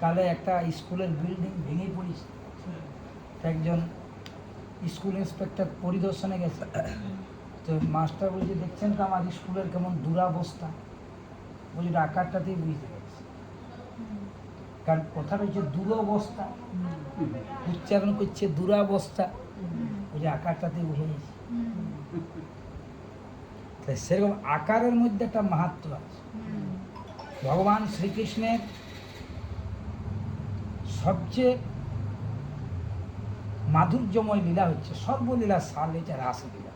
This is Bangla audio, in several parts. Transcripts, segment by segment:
কালে একটা স্কুলের বিল্ডিং ভেঙে পড়েছে। একজন স্কুল ইন্সপেক্টর পরিদর্শনে গেছে। তো মাস্টার বলছে, দেখছেন তো আমার স্কুলের কেমন দুরাবস্থা? বলছে আকারটাতেই বুঝতে পারছি। কারণ কথাটা হচ্ছে দুরবস্থা। উচ্চারণ করছে দুরাবস্থা। ওই যে আকারটাতে বুঝে গেছে। সেরকম আকারের মধ্যে একটা মাহাত্ম আছে। ভগবান শ্রীকৃষ্ণের সবচেয়ে মাধুর্যময় লীলা হচ্ছে সর্বলীলা সার হচ্ছে রাসলীলা।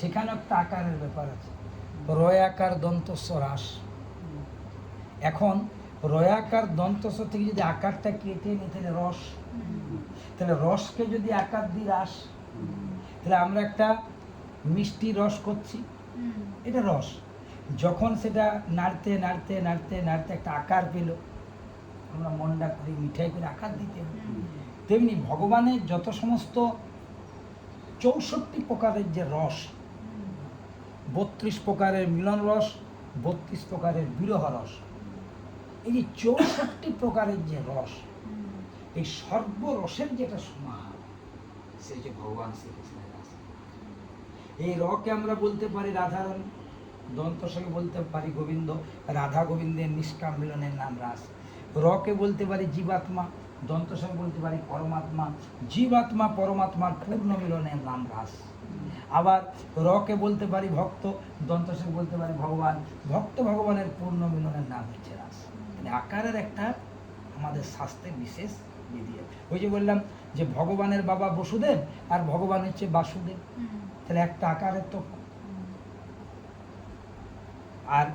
সেখানে একটা আকারের ব্যাপার আছে। রয়াকার দন্তস্ব হ্রাস। এখন রয়াকার দন্তস্ব থেকে যদি আকারটা কেটে নিই তাহলে রস। তাহলে রসকে যদি আকার দিই রাস তাহলে আমরা একটা মিষ্টি রস করছি। এটা রস। যখন সেটা নাড়তে নাড়তে নাড়তে নাড়তে একটা আকার পেল আমরা মন্ডা করে মিঠাই করে আকার দিতে তেমনি ভগবানের যত সমস্ত চৌষট্টি প্রকারের যে রস বত্রিশ প্রকারের মিলন রস বত্রিশ প্রকারের বিরহ রস এই যে চৌষট্টি প্রকারের যে রস এই সর্বরসের যেটা সমাহার সে যে ভগবান শ্রীকৃষ্ণের রাস। এই রকে আমরা বলতে পারি রাধারণ দন্তসকে বলতে পারি গোবিন্দ রাধা গোবিন্দের নিষ্কাম মিলনের নাম রাস। রকে বলতে পারি জীবাত্মা দন্তসকে বলতে পারি পরমাত্মা জীবাত্মা পরমাত্মার পূর্ণ মিলনের নাম রাস আবার রকে বলতে পারি ভক্ত দন্তসকে বলতে পারি ভগবান ভক্ত ভগবানের পূর্ণ মিলনের নাম হচ্ছে রাস মানে আকারের একটা আমাদের শাস্ত্রের বিশেষ বিধি আছে। ওই যে বললাম যে ভগবানের বাবা বসুদেব আর ভগবান হচ্ছে বাসুদেব। তাহলে একটা আকারের তো আর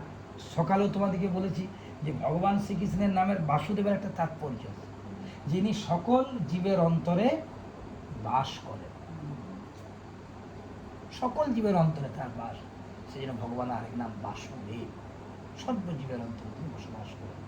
সকালেও তোমাদেরকে বলেছি যে ভগবান শ্রীকৃষ্ণের নামের বাসুদেবের একটা তাৎপর্য। যিনি সকল জীবের অন্তরে বাস করেন সকল জীবের অন্তরে তার বাস, সেই জন্য ভগবান আরেক নাম বাসুদেব সর্বজীবের অন্তরে তিনি বসবাস করেন